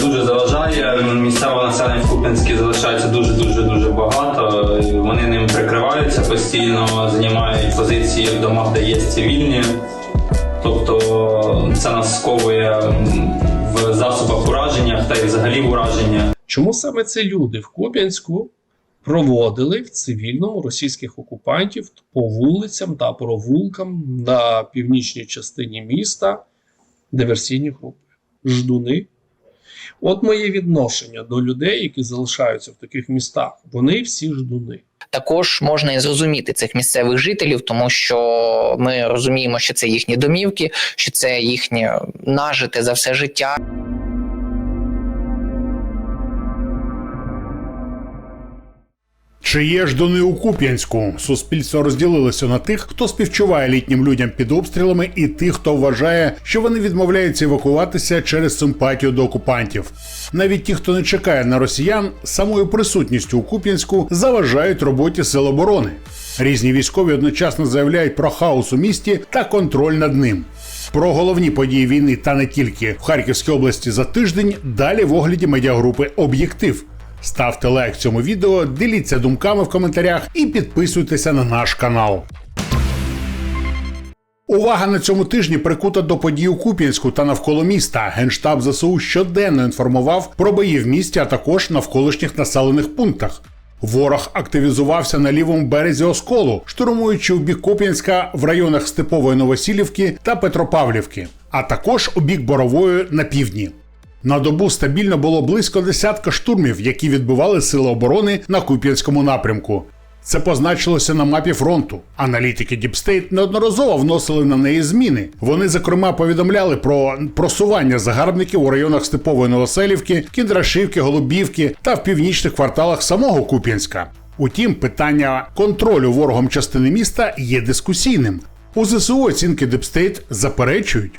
Дуже заважає. Місцевого населення в Куп'янській залишається дуже дуже дуже багато. Вони ним прикриваються постійно, займають позиції в домах, де є цивільні. Тобто це нас сковує в засобах ураження та й взагалі в ураження. Чому саме це люди в Куп'янську проводили в цивільному російських окупантів по вулицям та провулкам на північній частині міста диверсійні групи? Ждуни. От моє відношення до людей, які залишаються в таких містах. Вони всі ждуни. Також можна і зрозуміти цих місцевих жителів, тому що ми розуміємо, що це їхні домівки, що це їхнє нажите за все життя. Чи є ж дони у Куп'янську? Суспільство розділилося на тих, хто співчуває літнім людям під обстрілами, і тих, хто вважає, що вони відмовляються евакуватися через симпатію до окупантів. Навіть ті, хто не чекає на росіян, самою присутністю у Куп'янську заважають роботі сил оборони. Різні військові одночасно заявляють про хаос у місті та контроль над ним. Про головні події війни та не тільки в Харківській області за тиждень далі в огляді медіагрупи Об'єктив. Ставте лайк цьому відео, діліться думками в коментарях і підписуйтеся на наш канал. Увага на цьому тижні прикута до подій у Куп'янську та навколо міста. Генштаб ЗСУ щоденно інформував про бої в місті, а також навколишніх населених пунктах. Ворог активізувався на лівому березі Осколу, штурмуючи в бік Куп'янська в районах Степової Новосілівки та Петропавлівки, а також у бік Борової на півдні. На добу стабільно було близько десятка штурмів, які відбивали сили оборони на Куп'янському напрямку. Це позначилося на мапі фронту. Аналітики Діпстейт неодноразово вносили на неї зміни. Вони, зокрема, повідомляли про просування загарбників у районах Степової Новоселівки, Кіндрашівки, Голубівки та в північних кварталах самого Куп'янська. Утім, питання контролю ворогом частини міста є дискусійним. У ЗСУ оцінки Діпстейт заперечують.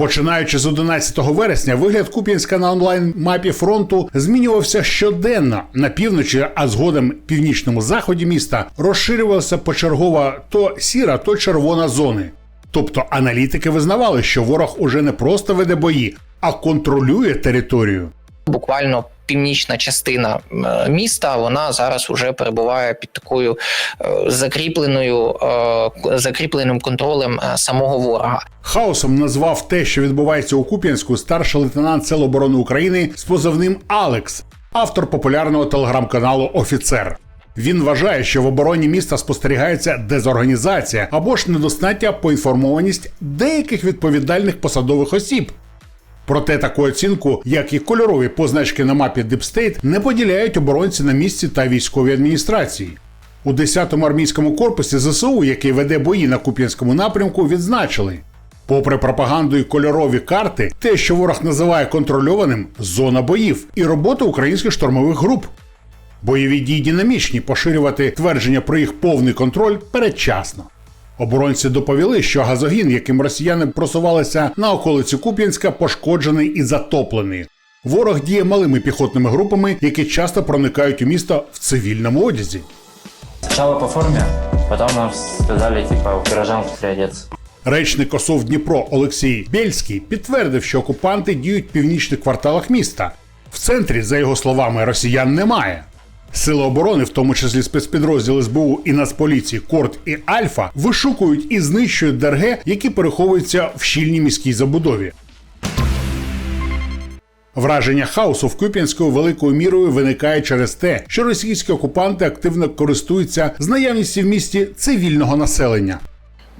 Починаючи з 11 вересня, вигляд Куп'янська на онлайн-мапі фронту змінювався щоденно на півночі, а згодом північному заході міста розширювалася почергова то сіра, то червона зони. Тобто аналітики визнавали, що ворог уже не просто веде бої, а контролює територію. Буквально північна частина е, міста вона зараз уже перебуває під такою е, закріпленою е, закріпленим контролем самого ворога. Хаосом назвав те, що відбувається у Куп'янську, старший лейтенант Сил оборони України з позивним Алекс, автор популярного телеграм-каналу Офіцер. Він вважає, що в обороні міста спостерігається дезорганізація або ж недостатня поінформованість деяких відповідальних посадових осіб. Проте таку оцінку, як і кольорові позначки на мапі Дипстейт, не поділяють оборонці на місці та військовій адміністрації. У 10-му армійському корпусі ЗСУ, який веде бої на Куп'янському напрямку, відзначили. Попри пропаганду і кольорові карти, те, що ворог називає контрольованим, зона боїв і робота українських штурмових груп. Бойові дії динамічні, поширювати твердження про їх повний контроль передчасно. Оборонці доповіли, що газогін, яким росіяни просувалися на околиці Куп'янська, пошкоджений і затоплений. Ворог діє малими піхотними групами, які часто проникають у місто в цивільному одязі. Сначала по форме, потом нам сказали, типа, горожан переодеться. Речник ОСОВ Дніпро Олексій Бєльський підтвердив, що окупанти діють в північних кварталах міста. В центрі, за його словами, росіян немає. Сили оборони, в тому числі спецпідрозділи СБУ і Нацполіції, Корт і Альфа, вишукують і знищують ДРГ, які переховуються в щільній міській забудові. Враження хаосу в Куп'янську великою мірою виникає через те, що російські окупанти активно користуються з наявністю в місті цивільного населення.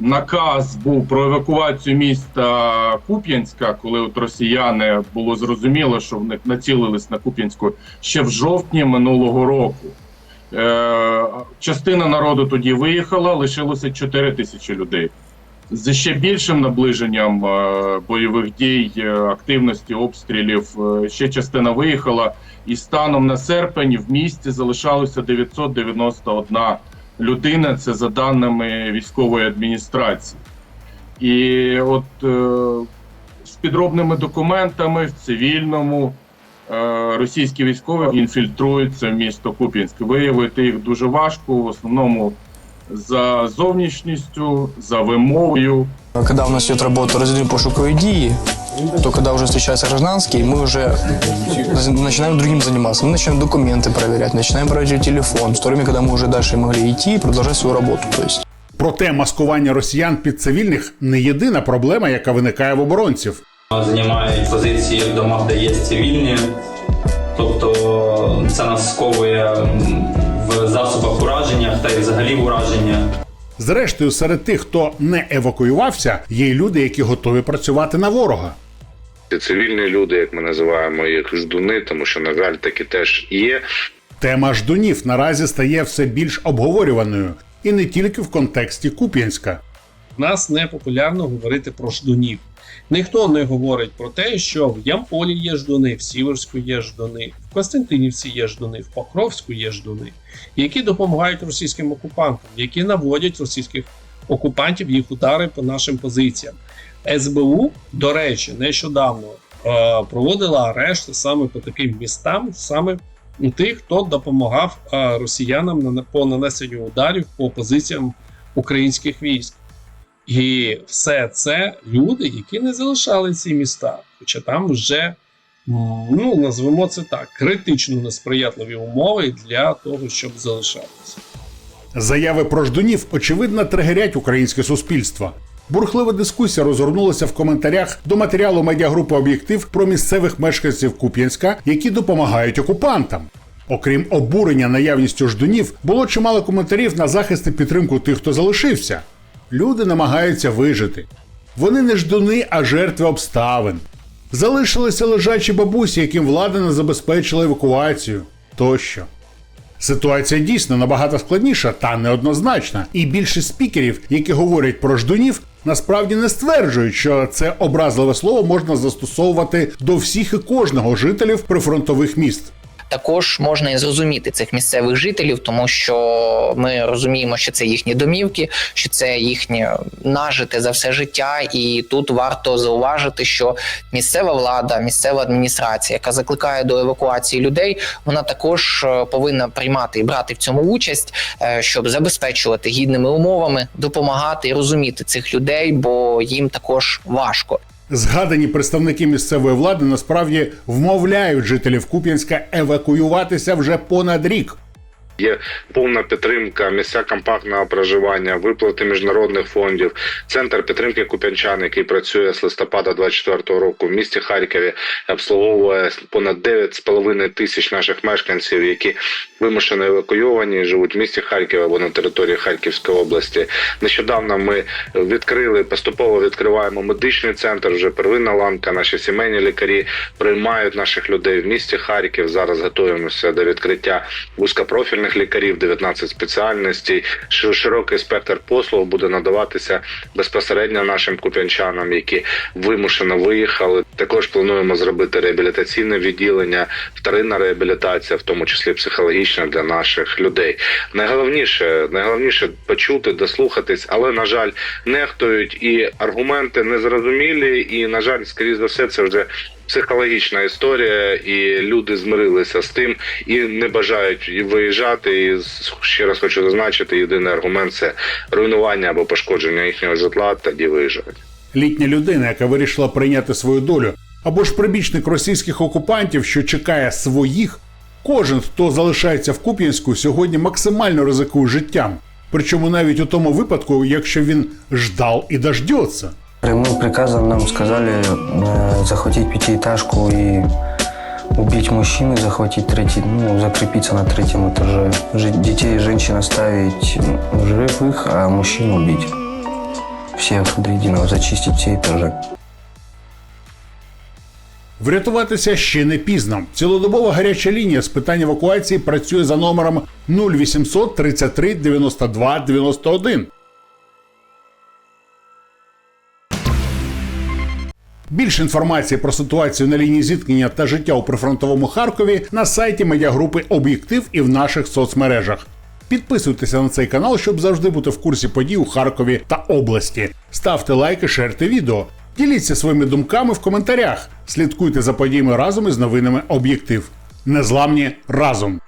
Наказ був про евакуацію міста Куп'янська, коли от росіяни було зрозуміло, що в них націлились на Куп'янську ще в жовтні минулого року. Е, частина народу тоді виїхала, лишилося 4 тисячі людей. З ще більшим наближенням е, бойових дій, е, активності обстрілів, е, ще частина виїхала, і станом на серпень в місті залишалося 991 людина. Це за даними військової адміністрації. І от е, з підробними документами в цивільному е, російські військові інфільтруються в місто Куп'янськ. Виявити їх дуже важко, в основному за зовнішністю, за вимовою. Когда у нас идет работа разделения пошуковой дії, то когда уже встречаются гражданские, мы уже начинаем другим заниматься. Мы начинаем документы проверять, начинаем проверять телефон, в то время, когда мы уже дальше могли идти и продолжать свою работу. То есть Проте маскування росіян під цивільних не єдина проблема, яка виникає в оборонців. Займають позиції в домах, де є цивільні. Тобто це нас сковує м, в засобах ураження та й взагалі в ураження. Зрештою, серед тих, хто не евакуювався, є й люди, які готові працювати на ворога. Цивільні люди, як ми називаємо їх ждуни, тому що на жаль такі теж є. Тема ждунів наразі стає все більш обговорюваною, і не тільки в контексті Куп'янська. У нас не популярно говорити про ждунів. Ніхто не говорить про те, що в Ямполі є ждуни, в Сіверську є ждуни, в Костянтинівці є ждуни, в Покровську є ждуни, які допомагають російським окупантам, які наводять російських окупантів їх удари по нашим позиціям. СБУ, до речі, нещодавно е, проводила арешти саме по таким містам, саме тих, хто допомагав е, росіянам на по нанесенню ударів по позиціям українських військ. І все це люди, які не залишали ці міста, хоча там вже, ну назвемо це так, критично несприятливі умови для того, щоб залишатися. Заяви про ждунів очевидно тригерять українське суспільство. Бурхлива дискусія розгорнулася в коментарях до матеріалу медіагрупи Об'єктив про місцевих мешканців Куп'янська, які допомагають окупантам. Окрім обурення наявністю ждунів, було чимало коментарів на захист і підтримку тих, хто залишився. Люди намагаються вижити. Вони не ждуни, а жертви обставин. Залишилися лежачі бабусі, яким влада не забезпечила евакуацію тощо. Ситуація дійсно набагато складніша та неоднозначна, і більшість спікерів, які говорять про ждунів, насправді не стверджують, що це образливе слово можна застосовувати до всіх і кожного жителів прифронтових міст. Також можна і зрозуміти цих місцевих жителів, тому що ми розуміємо, що це їхні домівки, що це їхнє нажите за все життя. І тут варто зауважити, що місцева влада, місцева адміністрація, яка закликає до евакуації людей, вона також е, повинна приймати і брати в цьому участь, е, щоб забезпечувати гідними умовами, допомагати і розуміти цих людей, бо їм також важко. Згадані представники місцевої влади насправді вмовляють жителів Куп'янська евакуюватися вже понад рік. Є повна підтримка, місця компактного проживання, виплати міжнародних фондів, центр підтримки куп'янчан, який працює з листопада 24 року в місті Харкові, обслуговує понад 9,5 тисяч наших мешканців, які вимушено евакуйовані, живуть в місті Харків або на території Харківської області. Нещодавно ми відкрили поступово відкриваємо медичний центр. Вже первинна ланка. Наші сімейні лікарі приймають наших людей в місті Харків. Зараз готуємося до відкриття вузькопрофільних лікарів, 19 спеціальностей. Ши- Широкий спектр послуг буде надаватися безпосередньо нашим куп'янчанам, які вимушено виїхали. Також плануємо зробити реабілітаційне відділення, вторинна реабілітація, в тому числі психологічна для наших людей. Найголовніше, найголовніше почути, дослухатись, але на жаль, нехтують і аргументи незрозумілі, і на жаль, скоріш за все, це вже психологічна історія, і люди змирилися з тим і не бажають виїжджати. І ще раз хочу зазначити: єдиний аргумент це руйнування або пошкодження їхнього житла. Тоді виїжджають Літня людина, яка вирішила прийняти свою долю, або ж прибічник російських окупантів, що чекає своїх, кожен, хто залишається в Куп'янську, сьогодні максимально ризикує життям. Причому навіть у тому випадку, якщо він ждав і дождеться. Прямым приказом нам сказали э, захватить пятиэтажку и убить мужчину, и захватить третий, ну, закрепиться на третьем этаже. Жи- детей и женщин оставить м, живых, а мужчин убить. Всех до единого, зачистить все этажи. Врятуватися ще не пізно. Цілодобова гаряча лінія з питань евакуації працює за номером 0800 33 92 91. Більше інформації про ситуацію на лінії зіткнення та життя у прифронтовому Харкові на сайті медіагрупи Об'єктив і в наших соцмережах. Підписуйтеся на цей канал, щоб завжди бути в курсі подій у Харкові та області. Ставте лайки, шерте відео. Діліться своїми думками в коментарях. Слідкуйте за подіями разом із новинами Об'єктив. Незламні разом.